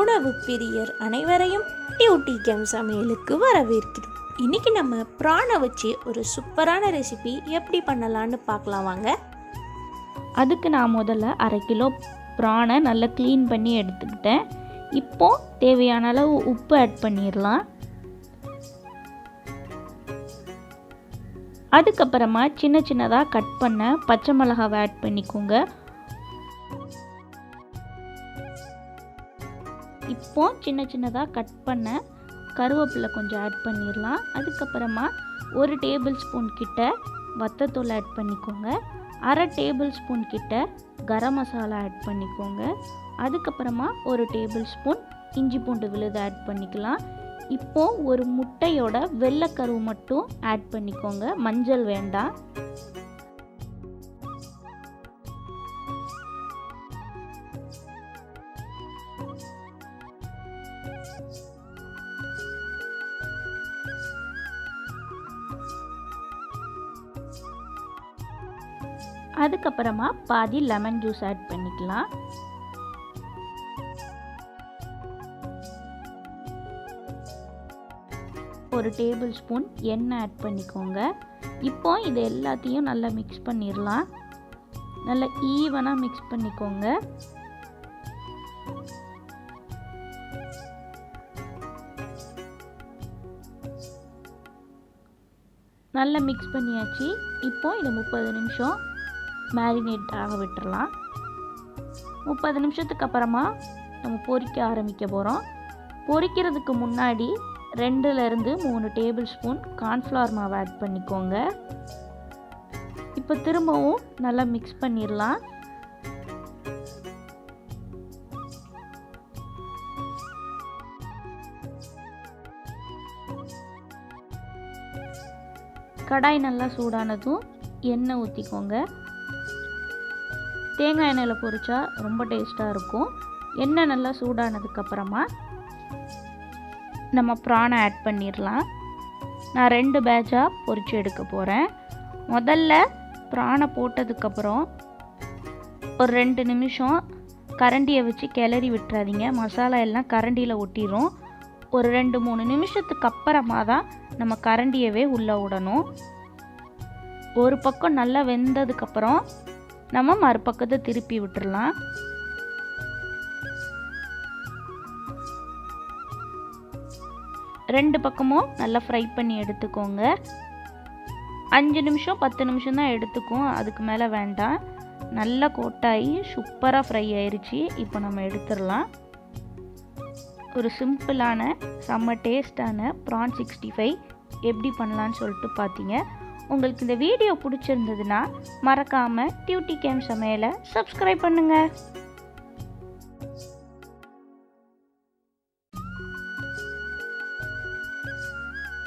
உணவு பிரியர் அனைவரையும் டியூட்டி கேம் சமையலுக்கு வரவேற்கிறோம். இன்னைக்கு நம்ம பிரானை வச்சு ஒரு சூப்பரான ரெசிபி எப்படி பண்ணலான்னு பார்க்கலாம் வாங்க. அதுக்கு நான் முதல்ல அரை கிலோ ப்ரானை நல்லா க்ளீன் பண்ணி எடுத்துக்கிட்டேன். இப்போது தேவையான அளவு உப்பு ஆட் பண்ணிடலாம். அதுக்கப்புறமா சின்ன சின்னதாக கட் பண்ண பச்சை மிளகாவை ஆட் பண்ணிக்கோங்க. இப்போ சின்ன சின்னதாக கட் பண்ண கருவேப்பிலை கொஞ்சம் ஆட் பண்ணிடலாம். அதுக்கப்புறமா ஒரு டேபிள் ஸ்பூன் கிட்ட வத்தத்தூள் ஆட் பண்ணிக்கோங்க. அரை டேபிள் ஸ்பூன் கிட்ட கரம் மசாலா ஆட் பண்ணிக்கோங்க. அதுக்கப்புறமா ஒரு டேபிள் ஸ்பூன் இஞ்சி பூண்டு விழுது ஆட் பண்ணிக்கலாம். இப்போ ஒரு முட்டையோட வெள்ளைக்கருவு மட்டும் ஆட் பண்ணிக்கோங்க. மஞ்சள் வேண்டாம். அதுக்கப்புறமா பாதி லெமன் ஜூஸ் ஆட் பண்ணிக்கலாம். ஒரு டேபிள் ஸ்பூன் எண்ணெய் ஆட் பண்ணிக்கோங்க. இப்போ இது எல்லாத்தையும் நல்லா மிக்ஸ் பண்ணிடலாம். நல்லா ஈவனாக மிக்ஸ் பண்ணிக்கோங்க. நல்லா மிக்ஸ் பண்ணியாச்சு. இப்போது இது முப்பது நிமிஷம் மேரினேட் ஆக விட்டுறலாம். முப்பது நிமிஷத்துக்கு அப்புறமா நம்ம பொறிக்க ஆரம்பிக்க போகிறோம் பொறிக்கிறதுக்கு முன்னாடி ரெண்டுலேருந்து மூணு டேபிள் ஸ்பூன் கார்ன்ஃப்ளவர் மாவு ஆட் பண்ணிக்கோங்க. இப்போ திரும்பவும் நல்லா மிக்ஸ் பண்ணிடலாம் கடாய் நல்லா சூடானதும் எண்ணெய் ஊற்றிக்கோங்க தேங்காய் எண்ணெயில் பொரிச்சா ரொம்ப டேஸ்ட்டாக இருக்கும். எண்ணெய் நல்லா சூடானதுக்கப்புறமா நம்ம ப்ரானை ஆட் பண்ணிடலாம் நான் ரெண்டு பேட்சாக பொரித்து எடுக்க போகிறேன் முதல்ல ப்ரானை போட்டதுக்கப்புறம் ஒரு ரெண்டு நிமிஷம் கரண்டியை வச்சு கிளறி விட்டுறாதீங்க. மசாலா எல்லாம் கரண்டியில் ஒட்டிடும் ஒரு ரெண்டு மூணு நிமிஷத்துக்கு அப்புறமா தான் நம்ம கரண்டியவே உள்ளே விடணும் ஒரு பக்கம் நல்லா வெந்ததுக்கப்புறம் நம்ம மறுபக்கத்தை திருப்பி விட்டுடலாம் ரெண்டு பக்கமும் நல்லா ஃப்ரை பண்ணி எடுத்துக்கோங்க. அஞ்சு நிமிஷம் பத்து நிமிஷம் தான் எடுத்துக்கும் அதுக்கு மேலே வேண்டாம். நல்லா கோட்டாகி சூப்பராக ஃப்ரை ஆயிடுச்சு இப்போ நம்ம எடுத்துடலாம். ஒரு சிம்பிளான செம்ம டேஸ்டான ப்ரான் சிக்ஸ்டி ஃபைவ் எப்படி பண்ணலான்னு சொல்லிட்டு பார்த்தீங்க. உங்களுக்கு இந்த வீடியோ பிடிச்சிருந்ததுன்னா மறக்காமல் டியூட்டி கேம் சமையலை சப்ஸ்கிரைப் பண்ணுங்கள்